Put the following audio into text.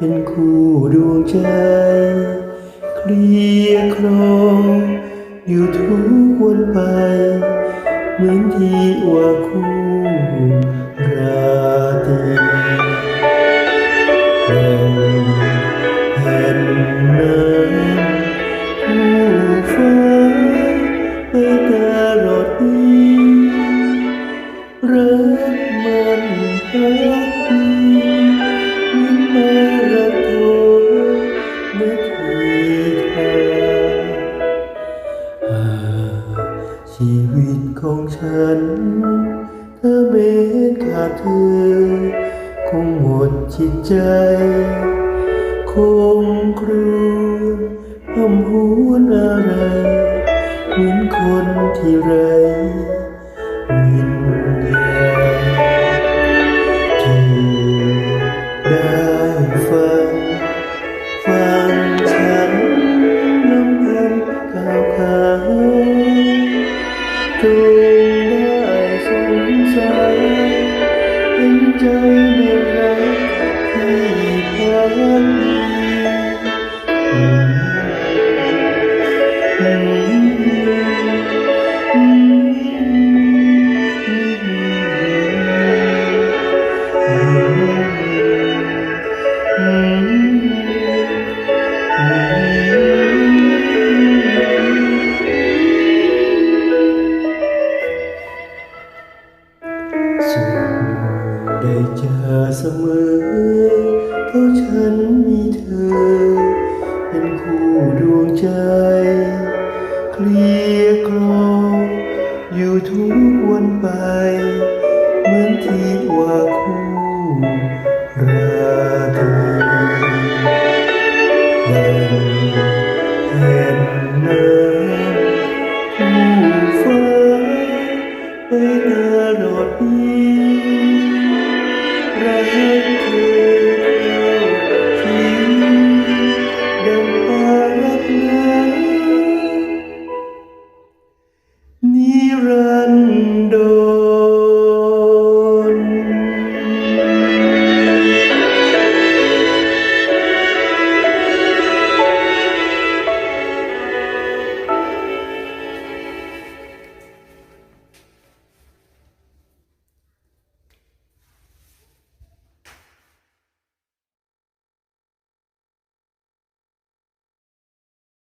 เป็นคู่ดวงใจ เคลียคลอง อยู่ทุกวันไป เหมือนที่ว่าคู่ราตรีแห่งแผ่นน้ำผู้ฟ้าไปตลอดปีรักมันพัก ฉัน เธอเม็ดขาดเธอ คงหมดจิตใจ คงครวญพำหวนอะไร เหมือนคนที่ไรวิญญาณจูได้ฟัง ฟังฉันลำพันกล่าวขานจ สุขได้เจอเสมอเลียร์ครองอยู่ทุกวันไป เหมือนที่ว่าคู่ราตรีดังแผ่นน้ำผู้ฟ้าไปตลอดปีรัก Run.